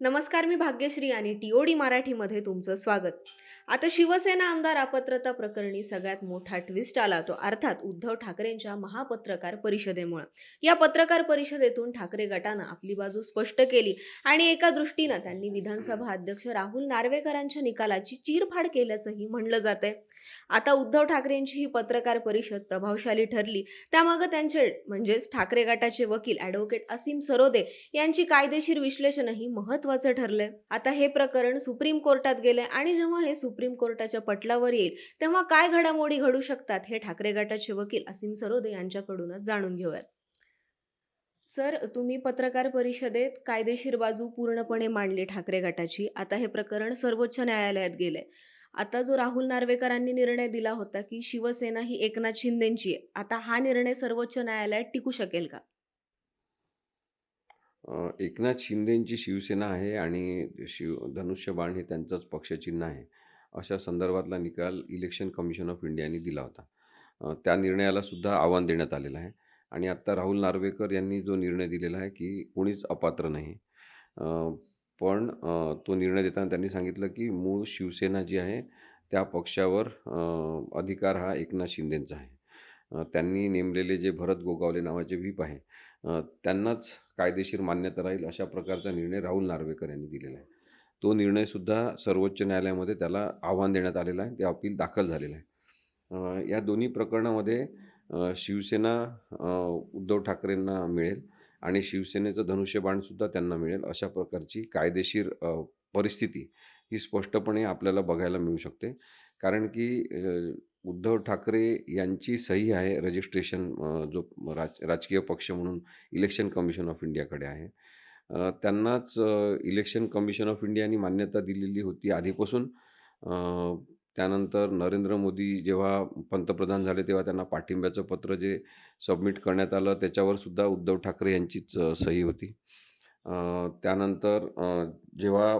नमस्कार मी भाग्यश्री आणि टीओडी मराठीमध्ये तुमचं स्वागत. आता शिवसेना आमदार अपात्रता प्रकरणी सगळ्यात मोठा ट्विस्ट आला तो. अर्थात उद्धव ठाकरेंच्या महापत्रकार परिषदेमुळे. या पत्रकार परिषदेतून ठाकरे गटानं आपली बाजू स्पष्ट केली आणि एका दृष्टीनं त्यांनी विधानसभा अध्यक्ष राहुल नार्वेकरांच्या निकालाची चीरफाड केल्याचंही म्हणलं जातंय. आता उद्धव ठाकरेंची ही पत्रकार परिषद प्रभावशाली ठरली. त्यामागं त्यांचे म्हणजेच ठाकरे गटाचे वकील ॲडव्होकेट असीम सरोदे यांची कायदेशीर विश्लेषणही महत्वाचं ठरलंय. आता हे प्रकरण सुप्रीम कोर्टात गेले आणि जेव्हा हे सुप्रीम कोर्टाच्या पटलावर येईल तेव्हा काय घडामोडी घडू शकतात हे ठाकरे गटाचे वकील असीम सरोदे यांच्याकडूनच जाणून घेऊयात. सर तुम्ही पत्रकार परिषदेत कायदेशीर बाजू पूर्णपणे मांडली ठाकरे गटाची. आता हे प्रकरण सर्वोच्च न्यायालयात गेलंय. आता जो राहुल नार्वेकरांनी निर्णय दिला होता की शिवसेना ही एकनाथ शिंदेची आहे आता हा निर्णय सर्वोच्च न्यायालयात टिकू शकेल का? एकनाथ शिंदेंची शिवसेना आहे आणि शिव धनुष्यबाण हे त्यांचंच पक्षचिन्ह आहे. अशा संदर्भातला निकाल इलेक्शन कमिशन ऑफ इंडियाने दिला होता. त्या निर्णयाला सुद्धा आव्हान देण्यात आलेलं आहे. आणि आत्ता राहुल नार्वेकर यांनी जो निर्णय दिलेला आहे की कोणीच अपात्र नाही. पण तो निर्णय देताना त्यांनी सांगितलं की मूळ शिवसेना जी आहे त्या पक्षावर अधिकार हा एकनाथ शिंदेंचा आहे. त्यांनी नेमलेले जे भरत गोगावले नावाचे व्हीप आहे त्यांनाच कायदेशीर मान्यता राहील अशा प्रकारचा निर्णय राहुल नार्वेकर यांनी दिलेला आहे. तो निर्णयसुद्धा सर्वोच्च न्यायालयामध्ये त्याला आव्हान देण्यात आलेलं आहे. ते अपील दाखल झालेलं आहे. या दोन्ही प्रकरणामध्ये शिवसेना उद्धव ठाकरेंना मिळेल आणि शिवसेनेचं धनुष्यबाणसुद्धा त्यांना मिळेल अशा प्रकारची कायदेशीर परिस्थिती ही स्पष्टपणे आपल्याला बघायला मिळू शकते. कारण की उद्धव ठाकरे यांची सही आहे रजिस्ट्रेशन जो राज राजकीय पक्ष म्हणून इलेक्शन कमिशन ऑफ इंडियाकडे आहे. अ, त्यांनाच अ, इलेक्शन कमिशन ऑफ इंडियानी मान्यता दिलेली होती आधीपासून. अ, त्यानंतर नरेंद्र मोदी जेव्हा पंतप्रधान झाले तेव्हा त्यांना पाठिंब्याचं पत्र जे सबमिट करण्यात आलं त्याच्यावर सुद्धा उद्धव ठाकरे यांचीच अ, सही होती. अ, त्यानंतर अ, जेव्हा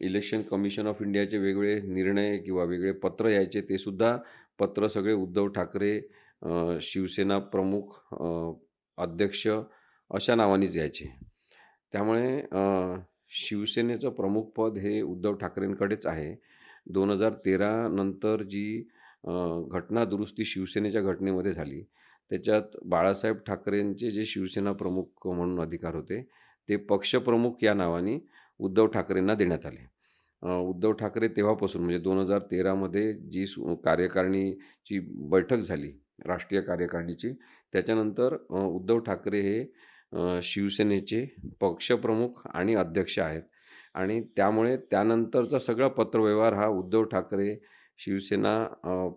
इलेक्शन कमिशन ऑफ इंडियाचे वेगवेगळे निर्णय किंवा वेगळे पत्र यायचे ते सुद्धा पत्र सगळे उद्धव ठाकरे अ, शिवसेना प्रमुख अ, अध्यक्ष अशा नावानेच यायचे. त्यामुळे अ, शिवसेनेचं प्रमुखपद हे उद्धव ठाकरेंकडेच आहे. दोन हजार तेरा नंतर जी अ, घटना दुरुस्ती शिवसेनेच्या घटनेमध्ये झाली त्याच्यात बाळासाहेब ठाकरेंचे जे शिवसेना प्रमुख म्हणून अधिकार होते ते पक्षप्रमुख या नावाने उद्धव ठाकरेंना देण्यात आले. अ, उद्धव ठाकरे तेव्हापासून म्हणजे दोन हजार तेरामध्ये जी सु कार्यकारिणीची बैठक झाली राष्ट्रीय कार्यकारिणीची त्याच्यानंतर अ, उद्धव ठाकरे हे शिवसेनेचे पक्षप्रमुख आणि अध्यक्ष आहेत. आणि त्यामुळे त्यानंतरचा सगळा पत्रव्यवहार हा उद्धव ठाकरे शिवसेना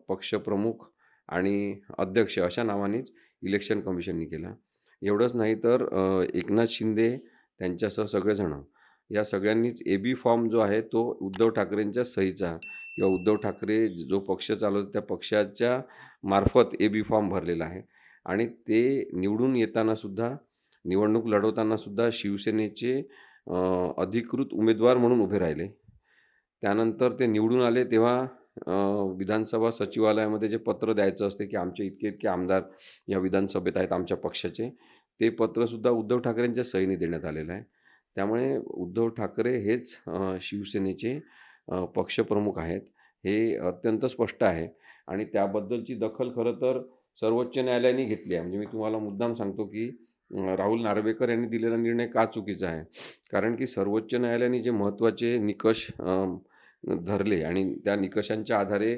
पक्षप्रमुख आणि अध्यक्ष अशा नावानेच इलेक्शन कमिशननी केला. एवढंच नाही तर एकनाथ शिंदे त्यांच्यासह सगळेजणं या सगळ्यांनीच ए बी फॉर्म जो आहे तो उद्धव ठाकरेंच्या सहीचा किंवा उद्धव ठाकरे जो पक्ष चालवतो त्या पक्षाच्या मार्फत ए बी फॉर्म भरलेला आहे. आणि ते निवडून येतानासुद्धा निवडणूक लढवतानासुद्धा शिवसेनेचे अधिकृत उमेदवार म्हणून उभे राहिले. त्यानंतर ते निवडून आले तेव्हा विधानसभा सचिवालयामध्ये जे पत्र द्यायचं असते की आमचे इतके इतके आमदार या विधानसभेत आहेत आमच्या पक्षाचे ते पत्रसुद्धा उद्धव ठाकरेंच्या सहीने देण्यात आलेलं आहे. त्यामुळे उद्धव ठाकरे हेच शिवसेनेचे पक्षप्रमुख आहेत हे अत्यंत स्पष्ट आहे. आणि त्याबद्दलची दखल खरं तर सर्वोच्च न्यायालयाने घेतली आहे. म्हणजे मी तुम्हाला मुद्दाम सांगतो की राहुल नार्वेकर यांनी दिलेला निर्णय का चुकीचा आहे? कारण की सर्वोच्च न्यायालयाने जे महत्त्वाचे निकष धरले आणि त्या निकषांच्या आधारे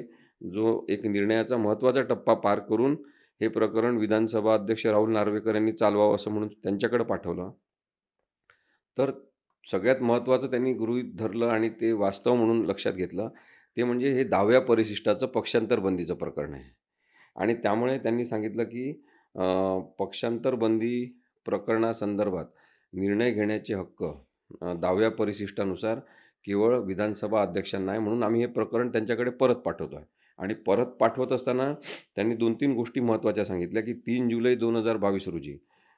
जो एक निर्णयाचा महत्त्वाचा टप्पा पार करून हे प्रकरण विधानसभा अध्यक्ष राहुल नार्वेकर यांनी चालवावं असं म्हणून त्यांच्याकडे पाठवलं. तर सगळ्यात महत्त्वाचं त्यांनी गृहीत धरलं आणि ते वास्तव म्हणून लक्षात घेतलं ते म्हणजे हे दहाव्या परिशिष्टाचं पक्षांतर बंदीचं प्रकरण आहे. आणि त्यामुळे त्यांनी सांगितलं की पक्षांतर बंदी प्रकरणासंदर्भात निर्णय घेण्याचे हक्क दाव्या दहाव्या परिशिष्टानुसार केवळ विधानसभा अध्यक्षांना आहे म्हणून आम्ही हे प्रकरण त्यांच्याकडे परत पाठवतो आहे आणि परत पाठवत असताना त्यांनी दोन तीन गोष्टी महत्त्वाच्या सांगितल्या की तीन जुलै दोन हजार बावीस रोजी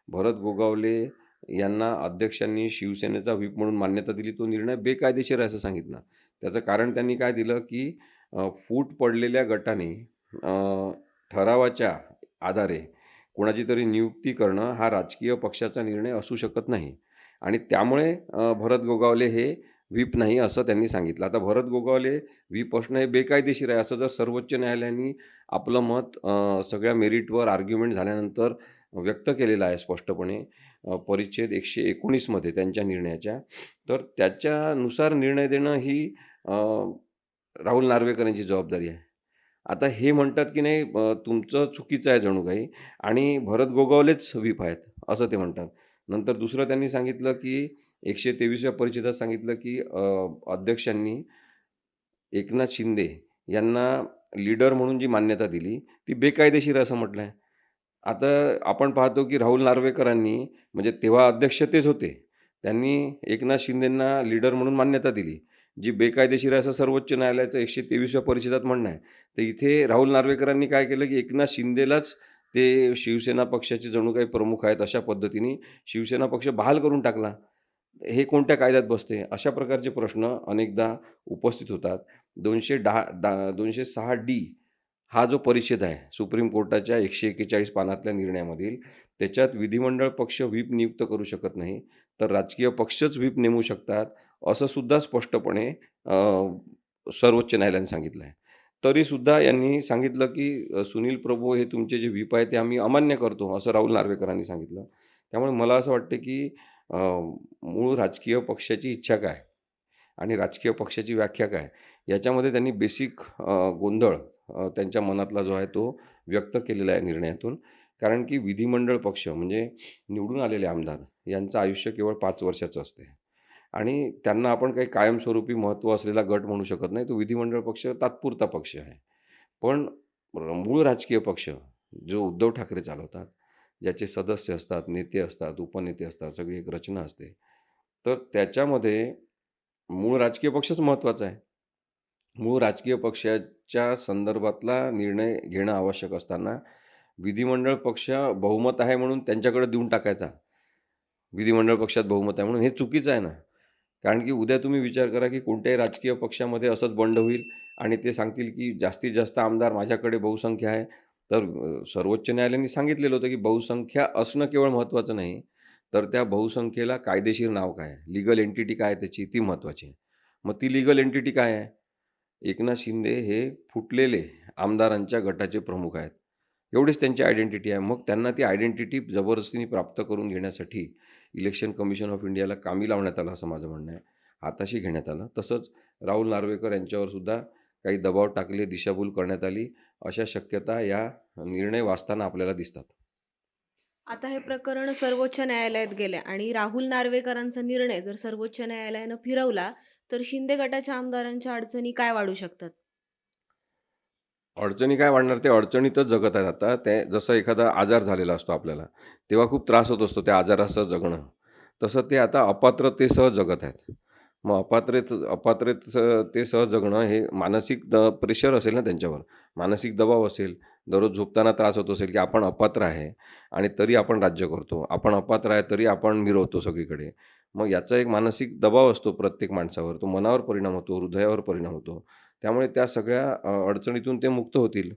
भरत गोगावले यांना अध्यक्षांनी शिवसेनेचा व्हीप म्हणून मान्यता दिली तो निर्णय बेकायदेशीर आहे असं सांगितलं. त्याचं कारण त्यांनी काय दिलं की फूट पडलेल्या गटाने ठरावाच्या आधारे कोणाची तरी नियुक्ती करणं हा राजकीय पक्षाचा निर्णय असू शकत नाही आणि त्यामुळे भरत गोगावले हे व्हीप नाही असं त्यांनी सांगितलं. आता भरत गोगावले व्हीप असणं हे बेकायदेशीर आहे असं जर सर्वोच्च न्यायालयाने आपलं मत सगळ्या मेरिटवर आर्ग्युमेंट झाल्यानंतर व्यक्त केलेलं आहे स्पष्टपणे परिच्छेद एकशे एकोणीसमध्ये त्यांच्या निर्णयाच्या. तर त्याच्यानुसार निर्णय देणं ही राहुल नार्वेकर यांची जबाबदारी आहे. आता हे म्हणतात की नाही तुमचं चुकीचं आहे जणू काही आणि भरत गोगावलेच व्हीप आहेत, असं ते म्हणतात. नंतर दुसरं त्यांनी सांगितलं की 123व्या परिच्छेदात सांगितलं की अध्यक्षांनी एकनाथ शिंदे यांना लीडर म्हणून जी मान्यता दिली, ती बेकायदेशीर असं म्हटलं आहे. आता आपण पाहतो की राहुल नार्वेकरांनी म्हणजे तेव्हा अध्यक्ष तेच होते. त्यांनी एकनाथ शिंदेंना लीडर म्हणून मान्यता दिली, जी बेकायदेशीर आहे असं सर्वोच्च न्यायालयाचं एकशे तेवीसव्या परिषदात म्हणणं आहे. तर इथे राहुल नार्वेकरांनी काय केलं की एकनाथ शिंदेलाच ते शिवसेना पक्षाचे जणू काही प्रमुख आहेत अशा पद्धतीने शिवसेना पक्ष बहाल करून टाकला. हे कोणत्या कायद्यात बसते? अशा प्रकारचे प्रश्न अनेकदा उपस्थित होतात. 210 दा 206 डी हा जो परिषद आहे सुप्रीम कोर्टाच्या 141 पानातल्या निर्णयामधील, त्याच्यात विधिमंडळ पक्ष व्हीप नियुक्त करू शकत नाही, तर राजकीय पक्षच व्हीप नेमू शकतात, असं सुद्धा स्पष्टपणे सर्वोच्च न्यायालयाने सांगितलं आहे. तरीसुद्धा यांनी सांगितलं की सुनील प्रभू हे तुमचे जे व्हीप आहे ते आम्ही अमान्य करतो, असं राहुल नार्वेकरांनी सांगितलं. त्यामुळे मला असं वाटतं की मूळ राजकीय पक्षाची इच्छा काय आणि राजकीय पक्षाची व्याख्या काय, याच्यामध्ये त्यांनी बेसिक गोंधळ त्यांच्या मनातला जो आहे तो व्यक्त केलेला आहे निर्णयातून. कारण की विधिमंडळ पक्ष म्हणजे निवडून आलेले आमदार यांचं आयुष्य केवळ पाच वर्षाचं असते आणि त्यांना आपण काही कायमस्वरूपी महत्त्व असलेला गट म्हणू शकत नाही. तो विधिमंडळ पक्ष तात्पुरता पक्ष आहे. पण मूळ राजकीय पक्ष जो उद्धव ठाकरे चालवतात, ज्याचे सदस्य असतात, नेते असतात, उपनेते असतात, सगळी एक रचना असते. तर त्याच्यामध्ये मूळ राजकीय पक्षच महत्त्वाचा आहे. मूळ राजकीय पक्षाच्या संदर्भातला निर्णय घेणं आवश्यक असताना विधिमंडळ पक्ष बहुमत आहे म्हणून त्यांच्याकडे देऊन टाकायचा. विधिमंडळ पक्षात बहुमत आहे म्हणून हे चुकीचं आहे ना. कारण की उद्या तुम्ही विचार करा की कोणत्याही राजकीय पक्षामध्ये असंच बंड होईल आणि ते सांगतील की जास्तीत जास्त आमदार माझ्याकडे बहुसंख्य आहे. तर सर्वोच्च न्यायालयाने सांगितलेलं होतं की बहुसंख्या असणं केवळ महत्त्वाचं नाही, तर त्या बहुसंख्येला कायदेशीर नाव काय आहे? लीगल एंटिटी काय आहे त्याची ती महत्त्वाची आहे. मग ती लीगल एंटिटी काय आहे? एकनाथ शिंदे हे फुटलेले आमदारांच्या गटाचे प्रमुख आहेत. एवढीच त्यांची आयडेंटिटी आहे. मग त्यांना ती आयडेंटिटी जबरदस्तीने प्राप्त करून घेण्यासाठी इलेक्शन कमिशन ऑफ इंडियाला कामी लावण्यात आलं असं माझं म्हणणं आहे. हाताशी घेण्यात आलं. तसंच राहुल नार्वेकर यांच्यावर सुद्धा काही दबाव टाकले, दिशाभूल करण्यात आली, अशा शक्यता या निर्णय वाचताना आपल्याला दिसतात. आता हे प्रकरण सर्वोच्च न्यायालयात गेले आणि राहुल नार्वेकरांचा निर्णय जर सर्वोच्च न्यायालयानं फिरवला, तर शिंदे गटाच्या आमदारांच्या अडचणी काय वाढू शकतात? अडचणी काय वाढणार? ते अडचणीतच जगत आहेत आता. ते जसं एखादा आजार झालेला असतो आपल्याला, तेव्हा खूप त्रास होत असतो त्या आजारासह जगणं. तसं ते आता अपात्रतेसह जगत आहेत. मग अपात्रेत अपात्रतेसह जगणं हे मानसिक द प्रेशर असेल ना त्यांच्यावर. मानसिक दबाव असेल. दररोज झोपताना त्रास होत असेल की आपण अपात्र आहे आणि तरी आपण राज्य करतो. आपण अपात्र आहे तरी आपण मिरवतो सगळीकडे. मग याचा एक मानसिक दबाव असतो प्रत्येक माणसावर. तो मनावर परिणाम होतो, हृदयावर परिणाम होतो. त्यामुळे त्या सगळ्या अडचणीतून ते मुक्त होतील.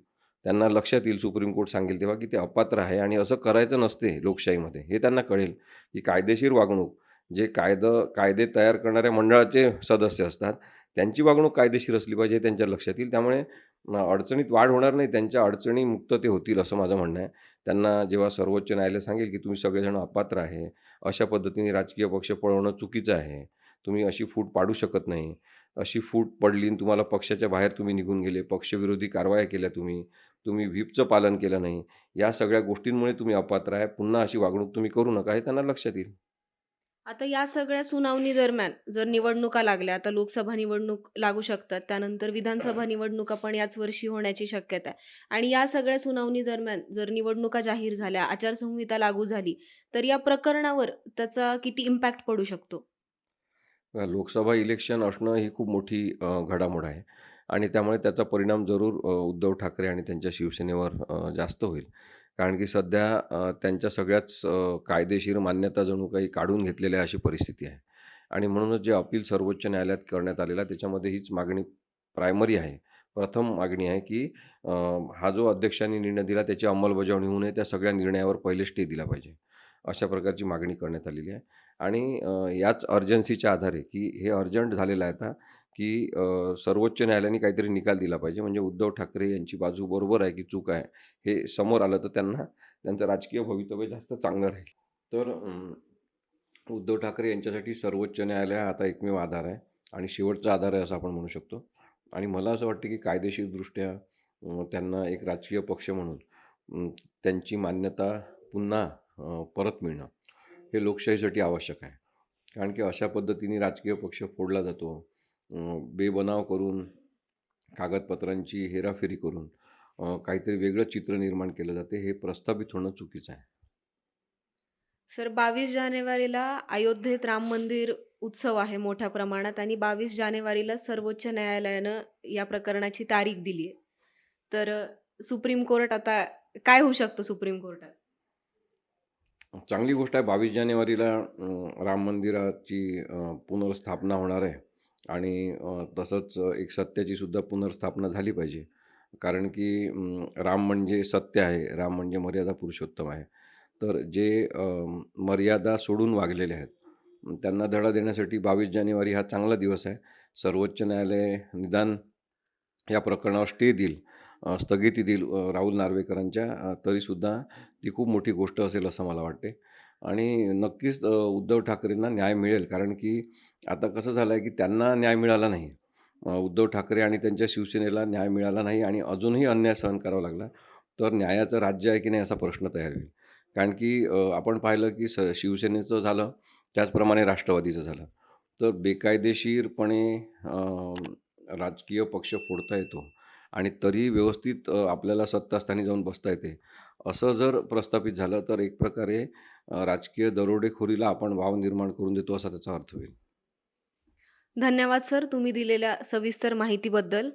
त्यांना लक्षात येईल सुप्रीम कोर्ट सांगेल तेव्हा की ते अपात्र आहे आणि असं करायचं नसते लोकशाहीमध्ये. हे त्यांना कळेल की कायदेशीर वागणूक जे कायदं कायदे तयार करणाऱ्या मंडळाचे सदस्य असतात, त्यांची वागणूक कायदेशीर असली पाहिजे हे त्यांच्या लक्षात येईल. त्यामुळे अडचणीत वाढ होणार नाही. त्यांच्या अडचणी मुक्त ते होतील असं माझं म्हणणं आहे. त्यांना जेव्हा सर्वोच्च न्यायालय सांगेल की तुम्ही सगळेजण अपात्र आहे, अशा पद्धतीने राजकीय पक्ष पळवणं चुकीचं आहे. तुम्ही अशी फूट पाडू शकत नाही. अशी फूट पडली आणि तुम्हाला पक्षाच्या बाहेर तुम्ही निघून गेले, पक्षविरोधी कारवाया केल्या तुम्ही, तुम्ही व्हीपचं पालन केलं नाही. या सगळ्या गोष्टींमुळे तुम्ही अपात्र आहे. पुन्हा अशी वागणूक तुम्ही करू नका हे त्यांना लक्षात येईल. आता या सगळ्या सुनावणी दरम्यान जर निवडणुका लागल्या, आता लोकसभा निवडणूक लागू शकतात, त्यानंतर विधानसभा निवडणुका पण याच वर्षी होण्याची शक्यता आहे आणि या सगळ्या सुनावणी दरम्यान जर निवडणुका जाहीर झाल्या, आचारसंहिता लागू झाली, तर या प्रकरणावर त्याचा किती इम्पॅक्ट पडू शकतो? लोकसभा इलेक्शन असणं ही खूप मोठी घडामोड आहे आणि त्यामुळे त्याचा परिणाम जरूर उद्धव ठाकरे आणि त्यांच्या शिवसेनेवर जास्त होईल. कारण की सध्या त्यांच्या सगळ्याच कायदेशीर मान्यता जणू काही काढून घेतलेल्या अशी परिस्थिती आहे आणि म्हणूनच जे अपील सर्वोच्च न्यायालयात करण्यात आलेलं आहे त्याच्यामध्ये हीच मागणी प्रायमरी आहे. प्रथम मागणी आहे की हा जो अध्यक्षांनी निर्णय दिला त्याची अंमलबजावणी होऊ नये. त्या सगळ्या निर्णयावर पहिले स्टे दिला पाहिजे. अशा प्रकारची मागणी करण्यात आलेली आहे आणि याच अर्जन्सीच्या आधारे की हे अर्जंट झालेलं आहे आता की सर्वोच्च न्यायालयाने काहीतरी निकाल दिला पाहिजे. म्हणजे उद्धव ठाकरे यांची बाजू बरोबर आहे की चूक आहे? हे समोर आलं तर त्यांना त्यांचं राजकीय भवितव्य जास्त चांगलं राहील. तर उद्धव ठाकरे यांच्यासाठी सर्वोच्च न्यायालय हा आता एकमेव आधार आहे आणि शेवटचा आधार आहे असं आपण म्हणू शकतो. आणि मला असं वाटतं की कायदेशीरदृष्ट्या त्यांना एक राजकीय पक्ष म्हणून त्यांची मान्यता पुन्हा परत मिळणं. हे लोकशाहीसाठी आवश्यक आहे. कारण की अशा पद्धतीने राजकीय पक्ष फोडला जातो. बेबनाव करून कागदपत्रांची हेराफेरी करून काहीतरी वेगळं चित्र निर्माण केलं जाते हे प्रस्थापित होणं चुकीचं आहे. सर बावीस जानेवारीला अयोध्येत राम मंदिर उत्सव आहे मोठ्या प्रमाणात आणि बावीस जानेवारीला सर्वोच्च न्यायालयानं या प्रकरणाची तारीख दिली आहे तर सुप्रीम कोर्ट आता काय होऊ शकतं सुप्रीम कोर्टात? चांगली गोष्ट आहे. बावीस जानेवारीला राम मंदिराची पुनर्स्थापना होणार आहे. आणि तसंच एक सत्याची सुद्धा पुनर्स्थापना झाली पाहिजे. कारण की अं, राम म्हणजे सत्य आहे. राम म्हणजे मर्यादा पुरुषोत्तम आहे. तर जे मर्यादा सोडून वागलेले आहेत त्यांना धडा देण्यासाठी बावीस जानेवारी हा चांगला दिवस आहे. सर्वोच्च न्यायालय निदान या प्रकरणावर स्टे देईल. स्थगिती देईल राहुल नार्वेकरांच्या तरीसुद्धा ती खूप मोठी गोष्ट असेल असं मला वाटते. आणि नक्कीच उद्धव ठाकरेंना न्याय मिळेल. कारण की आता कसं झालं आहे की त्यांना न्याय मिळाला नाही. उद्धव ठाकरे आणि त्यांच्या शिवसेनेला न्याय मिळाला नाही आणि अजूनही अन्याय सहन करावा लागला. तर न्यायाचं राज्य आहे की नाही असा प्रश्न तयार होईल. कारण की आपण पाहिलं की स शिवसेनेचं झालं त्याचप्रमाणे राष्ट्रवादीचं झालं. तर बेकायदेशीरपणे राजकीय पक्ष फोडता येतो. आणि तरी व्यवस्थित आपल्याला सत्तास्थानी जाऊन बसता येते. असं जर प्रस्थापित झालं तर एक प्रकारे राजकीय दरोडेखोरीला आपण वाव निर्माण करून देतो असा त्याचा अर्थ होईल. धन्यवाद सर तुम्ही दिलेल्या सविस्तर माहितीबद्दल.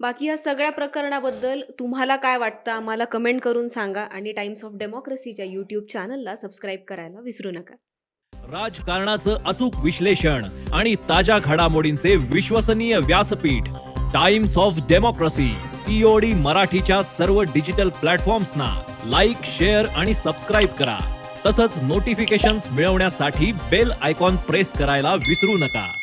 बाकी या सगळ्या प्रकरणाबद्दल तुम्हाला काय वाटतं आम्हाला कमेंट करून सांगा आणि टाइम्स ऑफ डेमोक्रेसीच्या यूट्यूब चॅनलला सबस्क्राईब करायला विसरू नका. राजकारणाचं अचूक विश्लेषण आणि ताज्या घडामोडींचे विश्वसनीय व्यासपीठ. टाइम्स ऑफ डेमोक्रेसी टीओडी मराठीच्या सर्व डिजिटल प्लॅटफॉर्म्सना लाईक शेअर आणि सबस्क्राईब करा. तसंच नोटिफिकेशन्स मिळवण्यासाठी बेल आयकॉन प्रेस करायला विसरू नका.